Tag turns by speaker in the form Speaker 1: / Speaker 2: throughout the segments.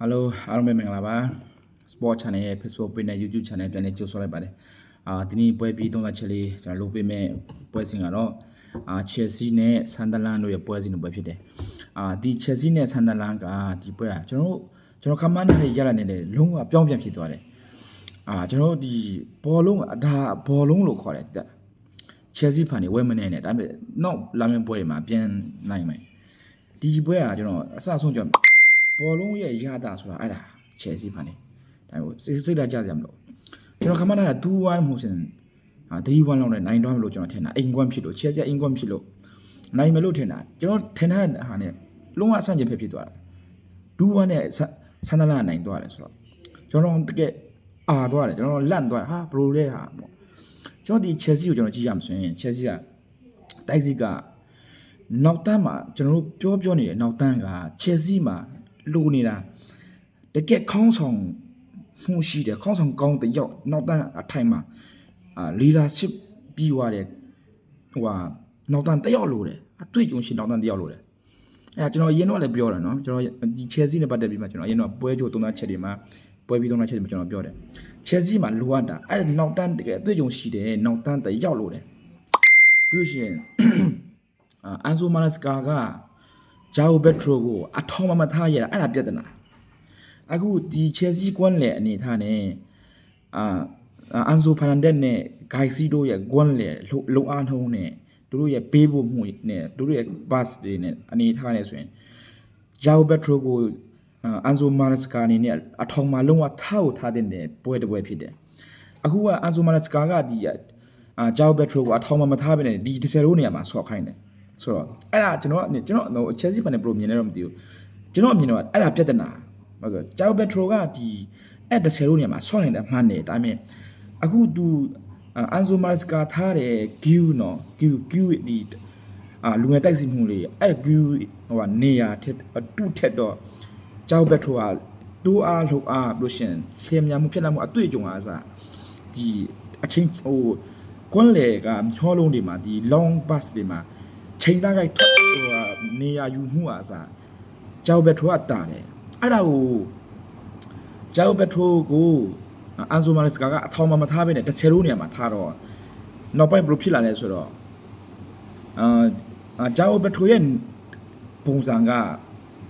Speaker 1: Hello အားလုံးပဲမင်္ဂလာပါ Sport Channel ရဲ့ Facebook page နဲ့ YouTube Channel ပြန်လည်ကြိုဆိုလိုက်ပါတယ်အာဒီနေ့ပွဲပြီးသုံးသက်ချက်လေးကျွန်တော်လုပ်ပေးမယ့်ပွဲစဉ်ကတော့အာ Chelsea နဲ့ Sunderland တို့ရဲ့ပွဲစဉ်တွေပွဲဖြစ်တယ်အာဒီ Chelsea နဲ့ Sunderland ကဒီပွဲကကျွန်တော်တို့ကျွန်တော်ခမန်းနဲ့ရလာနေတယ်လုံးဝပြောင်းပြန်ဖြစ်သွားတယ်အာကျွန်တော်တို့ဒီဘောလုံးအဒါဘောလုံးလို့ခေါ်တယ်တဲ့ Chelsea ဖန်နေဝဲမနေနဲ့ဒါပေမဲ့နောက်လာမယ့်ပွဲတွေမှာပြန်နိုင်မယ်ဒီပွဲကကျွန်တော်အစဆုံးကျွန်တော် ဘောလုံးရဲ့ရတာဆိုတာအဲ့ဒါချယ်ဆီဖာနေဒါပေမဲ့စိတ်စိတ်ဓာတ်ကြကြမလို့ကျွန်တော်ခမတာက2-1မိုရှင်အာ3-1လောက်နဲ့နိုင်တော့မလို့ကျွန်တော်ထင်တာအိမ်ကွမ်ဖြစ်လို့ချယ်ဆီအိမ်ကွမ်ဖြစ်လို့နိုင်မလို့ထင်တာကျွန်တော်ထင်တာဟာနဲ့လုံးဝအဆန့်ကျင်ဖြစ်ဖြစ်သွားတာ2-1နဲ့ဆန်ဒလာနိုင်သွားတယ်ဆိုတော့ကျွန်တော်တကယ်အာသွားတယ်ကျွန်တော်လန့်သွားတယ်ဟာဘလိုလဲဟာပေါ့ကျွန်တော်ဒီချယ်ဆီကိုကျွန်တော်ကြည့်ရမှာဆိုရင်ချယ်ဆီကတိုက်စီကနောက်တန်းမှာကျွန်တော်တို့ပြောပြောနေတဲ့နောက်တန်းကချယ်ဆီမှာ လိုနေတာတကယ်ခေါင်းဆောင်မှုရှိတယ်ခေါင်းဆောင်ကောင်းတဲ့ရောက်နောက်တန်းအထိုင်မှာအာ leadership ပြီးသွားတယ်ဟိုဟာနောက်တန်းတယောက်လိုတယ်အတွေ့အကြုံရှိနောက်တန်းတယောက်လိုတယ်အဲကျွန်တော်အရင်တော့လည်းပြောတာနော်ကျွန်တော်ဒီ Chelsea နဲ့ပတ်သက်ပြီးမှကျွန်တော်အရင်တော့ပွဲကြိုသုံးသားချက်တွေမှာပွဲပြီးသုံးသားချက်တွေမှာကျွန်တော်ပြောတယ် Chelsea မှာလိုအပ်တာအဲ့နောက်တန်းတကယ်အတွေ့အကြုံရှိတယ်နောက်တန်းတယောက်လိုတယ်ပြီးလို့ရှိရင်အာအန်ဆိုမာနစကာက ဂျာအိုဘက်ထရိုကိုအထောင်မမထားရတာအဲ့ဒါပြဿနာအခုဒီ Chelsea ကွန်းလေအနေထားနဲ့အာအန်ဆိုဖာနန်ဒက်နဲ့ဂိုင်စီတို့ရဲ့ကွန်းလေလုံအားနှုံးနဲ့တို့တို့ရဲ့ပေးဖို့မှုနဲ့တို့တို့ရဲ့ pass တွေနဲ့အနေထားနဲ့ဆိုရင်ဂျာအိုဘက်ထရိုကိုအန်ဆိုမာနစကာအနေနဲ့အထောင်မလုံးဝထားကိုထားတဲ့ပွဲတစ်ပွဲဖြစ်တယ်အခုကအန်ဆိုမာနစကာကဒီအာဂျာအိုဘက်ထရိုကိုအထောင်မမထားဘဲနဲ့ဒီဒီဆယ်ရိုးနေရာမှာဆော့ခိုင်းတယ် ဆိုတော့အဲ့ဒါကျွန်တော်ကကျွန်တော်ဟို Chelsea ဖန်နဲ့ဘယ်လိုမြင်လဲတော့မသိဘူးကျွန်တော်အမြင်တော့အဲ့ဒါပြဿနာဟုတ်ကဲ့ကျောက်ဘက်ထရိုကဒီအဲ့တစ်ဆယ်လို့နေရာမှာဆော့နေတယ်မှန်းတယ်ဒါပေမဲ့အခုသူအန်ဇိုမာစကာထားတဲ့ Q နော် Q Q ဒီအာလူငယ်တိုက်စီမှုလေးအဲ့ Q ဟိုကနေရာထက်တူထက်တော့ကျောက်ဘက်ထရိုကတိုးအားလှုပ်အားလို့ရှင်လျှင်မြန်မှုဖြစ်လာမှုအတွေ့အကြုံအားစားဒီအချင်းဟိုကွန်းလေကမျောလုံးတွေမှာဒီ long bus တွေမှာ ချိန်လာခိုက်ထွက်ဟိုဟာနေရာယူမှုအားစားကြောက်ဘက်ထိုးကတာတယ်အဲ့ဒါကိုကြောက်ဘက်ထိုးကိုအန်ဆိုမာစကာကအထောင်မမထားဘဲနဲ့တစ်ချေလို့နေရာမှာထားတော့နောက်ပိုင်းဘယ်လိုဖြစ်လာလဲဆိုတော့အာကြောက်ဘက်ထိုးရဲ့ပုံစံက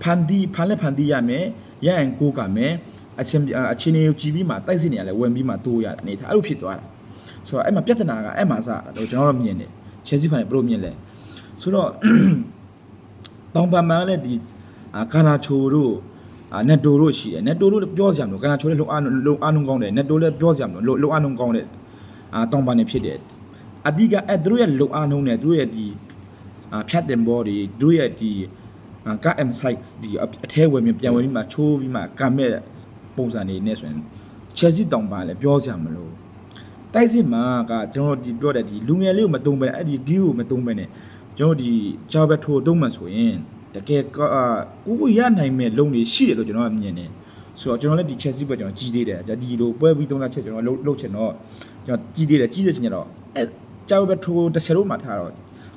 Speaker 1: ဖန်ဒီဖန်လက်ဖန်ဒီရမယ်ရရင်ကိုကမယ်အချင်းအချင်းကိုကြည့်ပြီးမှတိုက်စစ်နေရလဲဝင်ပြီးမှတိုးရအနေထားအဲ့လိုဖြစ်သွားတာဆိုတော့အဲ့မှာပြဿနာကအဲ့မှာစတော့ကျွန်တော်တို့မြင်တယ်ချယ်ဆီဖန်ဘယ်လိုမြင်လဲ ဆိုတော့တောင်ပန်မန်လည်းဒီအာကာနာချိုတို့အာနက်တိုတို့ရှိတယ်နက်တိုတို့ပြောစရာမလိုကာနာချိုလည်းလုံအားလုံအားနှုံကောင်းတယ်နက်တိုလည်းပြောစရာမလိုလုံအားနှုံကောင်းတယ်အာတောင်ပန်နေဖြစ်တယ်အဓိကအဲ့တို့ရဲ့လုံအားနှုံနဲ့တို့ရဲ့ဒီအာဖြတ်တင်ဘောတွေတို့ရဲ့ဒီကာ M size ဒီအထဲဝင်ပြန်ဝင်ပြီးမှချိုးပြီးမှကမဲ့ပုံစံနေနဲ့ဆိုရင် Chelsea တောင်ပန်လည်းပြောစရာမလိုတိုက်စစ်မှာကကျွန်တော်ဒီပြောတဲ့ဒီလူငယ်လေးကိုမတုံးပဲအဲ့ဒီ view ကိုမတုံးပဲနဲ့ ကျွန်တော်ဒီဂျာဘက်ထိုတုံးမှဆိုရင်တကယ်ကိုကိုရနိုင်မဲ့လုံတွေရှိတယ်လို့ကျွန်တော်ကမြင်တယ်ဆိုတော့ကျွန်တော်လည်းဒီ Chelsea ဘက်ကျွန်တော်ကြီးသေးတယ်ဒီလိုပွဲပြီးသုံးသပ်ချက်ကျွန်တော်လှုပ်ချင်တော့ကျွန်တော်ကြီးသေးတယ်ကြီးသေးချင်တော့အဲဂျာဘက်ထိုတစ်ဆယ်လို့မှထားတော့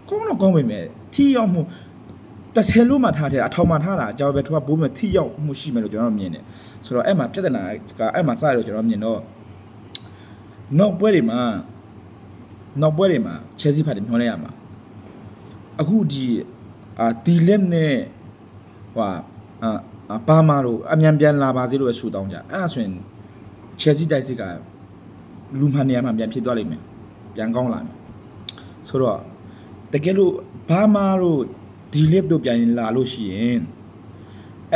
Speaker 1: ကောင်းတော့ကောင်းပေမဲ့ထီရောက်မှုတစ်ဆယ်လို့မှထားတယ်အထောင်မှထားတာဂျာဘက်ထိုကဘိုးမဲ့ထီရောက်မှုရှိမယ်လို့ကျွန်တော်မြင်တယ်ဆိုတော့အဲ့မှာပြဿနာကအဲ့မှာစရလို့ကျွန်တော်မြင်တော့နောက်ပွဲတွေမှာနောက်ပွဲတွေမှာ Chelsea ဖတ်တယ်မျောလဲရမှာ အခုဒီအာတီလက်နဲ့ဟိုအာပါမာတို့အမြန်ပြန်လာပါစေလို့ပဲဆူတောင်းကြအဲ့ဒါဆိုရင် Chelsea တိုက်စစ်ကလူမှန်နေရာမှာပြန်ဖြစ်သွားလိမ့်မယ်ပြန်ကောင်းလာမယ်ဆိုတော့တကယ်လို့ဘာမာတို့ဒီလက်တို့ပြန်လာလို့ရှိရင်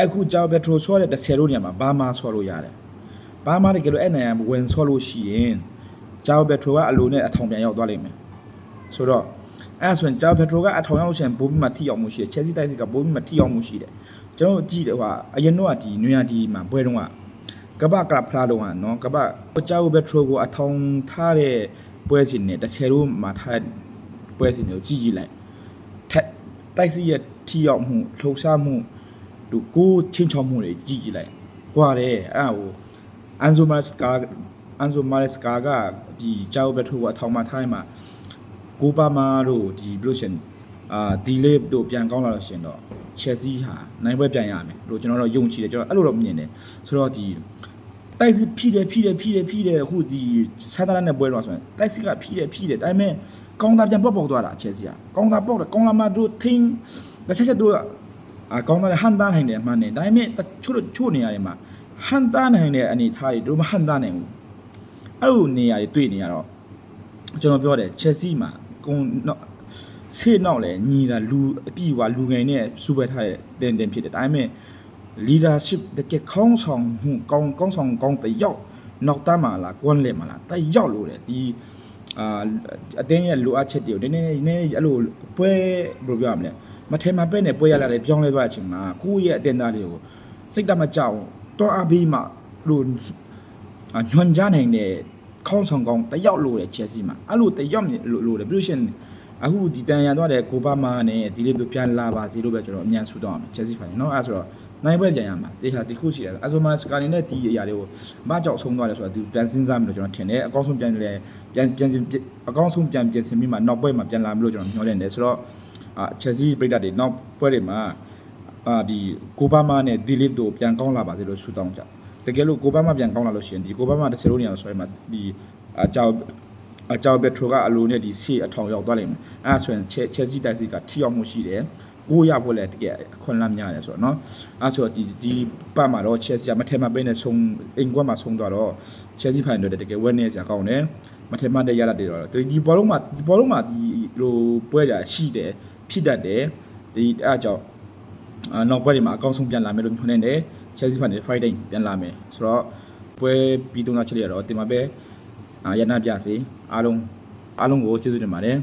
Speaker 1: အခုကြောက်ဘက်ထရိုဆော့တဲ့10လို့နေရာမှာဘာမာဆော့လို့ရတယ်ဘာမာတကယ်လို့အဲ့နိုင်ဝင်ဆော့လို့ရှိရင်ကြောက်ဘက်ထရိုကအလိုနဲ့အထောင်ပြန်ရောက်သွားလိမ့်မယ်ဆိုတော့ အဲ့ဆိုရင်ဂျာပက်ထရိုကအထောင်ရောက်ရှင်ဘိုးပြီးမှထိအောင်မှုရှိတယ်ချက်စီတိုက်စစ်ကဘိုးပြီးမှထိအောင်မှုရှိတယ်ကျွန်တော်ကြည့်တယ်ဟိုအရင်တော့ဒီနွေရာဒီမှာပွဲတုန်းကကပကရဖလာလုံးကနော်ကပဂျာဘက်ထရိုကိုအထောင်ထားတဲ့ပွဲစဉ်နဲ့တစ်ချေလို့မှာထားတဲ့ပွဲစဉ်ကိုကြည့်ကြည့်လိုက်ထက်တိုက်စီရဲ့ထိအောင်မှုလှုပ်ရှားမှုသူကိုချင်းချောင်းမှုတွေကြည့်ကြည့်လိုက်ကြွားတယ်အဲ့ဟိုအန်ဇိုမတ်စကာအန်ဇိုမတ်စကာကဒီဂျာဘက်ထရိုကိုအထောင်မှာထားမှာ ကိုပါမာတို့ဒီဘလို့ရှင်အာဒီလေးတို့ပြန်ကောင်းလာလို့ရှရင်တော့ Chelsea ဟာနိုင်ပွဲပြန်ရမယ်လို့ကျွန်တော်တို့ယုံကြည်တယ်ကျွန်တော်အဲ့လိုတော့မြင်တယ်ဆိုတော့ဒီတိုက်စစ်ဖြီးတယ်ဖြီးတယ်ဖြီးတယ်ဖြီးတယ်အခုဒီဆန်ဒလာနဲ့ပွဲတော့ဆိုရင်တိုက်စစ်ကဖြီးတယ်ဖြီးတယ်ဒါပေမဲ့ကောင်းတာပြန်ပေါက်ပေါက်သွားတာ Chelsea ကကောင်းတာပေါက်တယ်ကောင်းလာမှတို့ထင်းတစ်ချက်ချက်တို့အာကောင်းတာဟန်တာနိုင်တယ်မှန်တယ်ဒါပေမဲ့ချို့ချို့နေရာတွေမှာဟန်တာနိုင်တဲ့အနေထားတွေတို့မဟန်တာနိုင်ဘူးအဲ့လိုနေရာတွေတွေ့နေရတော့ကျွန်တော်ပြောတယ်ချက်စီမှာ ကုန်းတော့ဆေးနောက်လဲညီတာလူအပြည့်ဝလူငယ်နဲ့စူပယ်ထားတဲ့တင်တင်ဖြစ်တယ်ဒါပေမဲ့ leadership တကယ်ခေါင်းဆောင်မှုကောင်းကောင်းဆောင်ကောင်းတယောက်နောက်တမ်းမှာလားကွန်းလက်မှာလားတယောက်လို့တယ်ဒီအာအတင်းရဲ့လိုအပ်ချက်တွေကိုနည်းနည်းနည်းအဲ့လိုပွဲဘယ်လိုပြောရမလဲမထဲမှာပဲနဲ့ပွဲရလာတယ်ပြောင်းလဲသွားတဲ့အချိန်မှာကိုယ့်ရဲ့အတင်းသားတွေကိုစိတ်တမကြောက်တော့အဘီးမှလို့အာညွန်ကြားနိုင်တဲ့ ခေါင်းဆောင်ကောင်းတယောက်လို့တဲ့ချက်စီမှာအဲ့လိုတယောက်လို့လို့တယ်ပြီးလို့ရှိရင်အခုဒီတန်ရန်သွားတဲ့ကိုပါမာနဲ့ဒီလေးတို့ပြန်လာပါစေလို့ပဲကျွန်တော်အမြန်ဆူတော့အောင်ချက်စီဖိုင်နော်အဲ့ဆိုတော့နိုင်ပွဲပြန်ရမှာတေချာဒီခုရှိတယ်အဆိုမာစကာနေနဲ့ဒီအရာတွေကိုမကြောက်ဆုံးသွားတယ်ဆိုတော့ဒီပြန်စဉ်းစားမလို့ကျွန်တော်ထင်တယ်အကောင်းဆုံးပြန်လဲပြန်ပြန်အကောင်းဆုံးပြန်ပြင်ဆင်ပြီးမှနောက်ပွဲမှာပြန်လာမလို့ကျွန်တော်မျှော်လင့်တယ်ဆိုတော့အာချက်စီပြိတ္တတွေနောက်ပွဲတွေမှာအာဒီကိုပါမာနဲ့ဒီလေးတို့ပြန်ကောင်းလာပါစေလို့ဆူတောင်းကြ တကယ်လို့ကိုဘတ်မှပြန်ကောင်းလာလို့ရှိရင်ဒီကိုဘတ်မှတစ်ဆယ်လုံးနေရာဆိုရင်မှဒီအကြောက်အကြောက်ဘက်ထရိုကအလိုနဲ့ဒီဆေးအထောင်ရောက်သွားလိမ့်မယ်အဲဆိုရင်ချက်ချက်စီတိုက်စီကထိရောက်မှုရှိတယ်ကိုရဖို့လည်းတကယ်အခွင့်အလမ်းများတယ်ဆိုတော့နော်အဲဆိုတော့ဒီဒီပတ်မှာတော့ Chelsea မထဲမှာပဲနဲ့ဆုံးအိမ်ကွက်မှာဆုံးသွားတော့ Chelsea ဖိုင်တော့တကယ်ဝက်နေစရာကောင်းတယ်မထဲမှာတဲ့ရတာတွေတော့ဒီဘောလုံးမှာဒီဘောလုံးမှာဒီဟိုပွဲကြရှိတယ်ဖြစ်တတ်တယ်ဒီအဲအကြောင်းနောက်ပွဲတွေမှာအကောင်းဆုံးပြန်လာမယ်လို့မျှော်လင့်တယ် Chelsea ဖန်တွေ Friday ပြန်လာမယ်ဆိုတော့ပွဲပြီးတော့ချက်ရတော့တင်ပါပဲအာရနာပြစေအားလုံးအားလုံးကိုကျေးဇူးတင်ပါတယ်